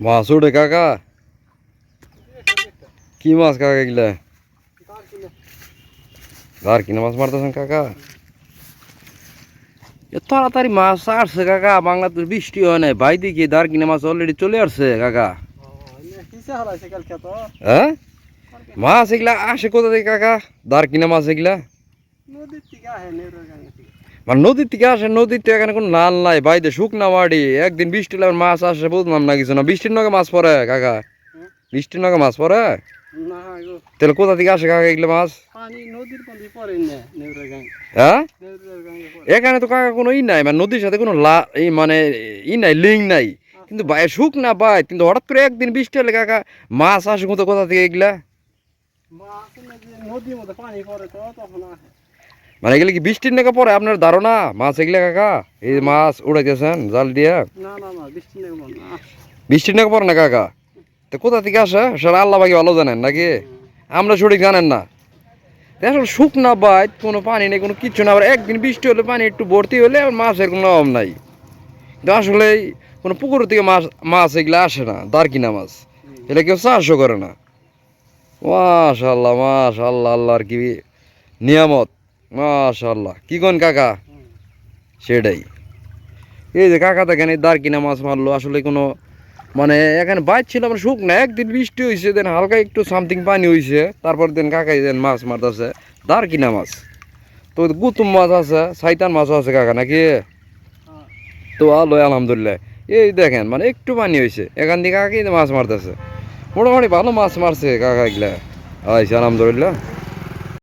মাছ উঠে কাকা। কি মাছ কাকা এগুলা? আর কিনা মাছ মারতেছেন কাকা? তাড়াতাড়ি মাছ আসছে কাকা, বাংলাদেশ বৃষ্টি হয় নাই। ভাই দিকে দার কিনা মাছ অলরেডি চলে আসছে কাকা। হ্যাঁ? মাছ এগুলা আসে কোথা থেকে কাকা? দার কিনা মাছ এগুলা? মানে নদীর থেকে আসে নদীর থেকে এখানে কোনো নাল নাই বাইরে শুকনা মাটি। একদিন বৃষ্টি লাগলে মাছ আসে বুঝলাম না কিছু না। বৃষ্টির নগে মাছ পড়ে কাকা? বৃষ্টির নগে মাছ পড়ে? তাহলে কোথা থেকে আসে কাকা এগুলো মাছ? হ্যাঁ? এখানে তো কাকা কোনো ই নাই মানে নদীর সাথে কোনো লা এই মানে ই নাই লিঙ্ক নাই। কিন্তু বাই শুকনা বাই কিন্তু হঠাৎ করে একদিন বৃষ্টি হলে কাকা মাছ আসে কোথা কোথা থেকে এগুলা? নদীর মধ্যে পানি পড়ে তো তখন আসে। মানে এগুলো কি বৃষ্টির নাকা পরে? আপনার ধারণা? মাছ এগুলা কাকা? এই মাছ উড়াইতেছেন জাল দিয়া? বৃষ্টির নাকা পরে না। কাকা? তো কোথা থেকে আসে? সেটা আল্লাহ বাকি ভালো জানেন নাকি? আমরা সঠিক জানেন না। আসলে শুকনা বাইত কোনো পানি নেই কোনো কিচ্ছু না আবার একদিন বৃষ্টি হলে পানি একটু ভর্তি হলে মাছের কোনো অভাব নাই। কিন্তু আসলে কোনো পুকুর থেকে মাছ মাছ এগুলো আসে না দারকিনা মাছ। এটা কেউ চাষও করে না। মাশাল্লাহ মাশাল্লাহ আল্লাহর কি নিয়ামত। মাশাল্লাহ কি কোন কাকা? সেটাই। এই যে কাকা দেখেন, এই দারকিনা মাছ মারলো, আসলে কোনো মানে এখানে বাইর ছিল আমার শুক না একদিন বৃষ্টি হয়েছে দেন হালকা একটু সামথিং পানি হয়েছে তারপর দেন কাকাই দেন মাছ মারতেছে। দারকিনা মাছ। তো গুতুম মাছ আছে সাইতান মাছও আছে কাকা, নাকি? তো আলো আলহামদুলিল্লাহ। এই দেখেন মানে একটু পানি হয়েছে এখান থেকে কাকাই মাছ মারতেছে। মোটামুটি ভালো মাছ মারছে কাকা এগুলা। আইসে আলহামদুলিল্লাহ।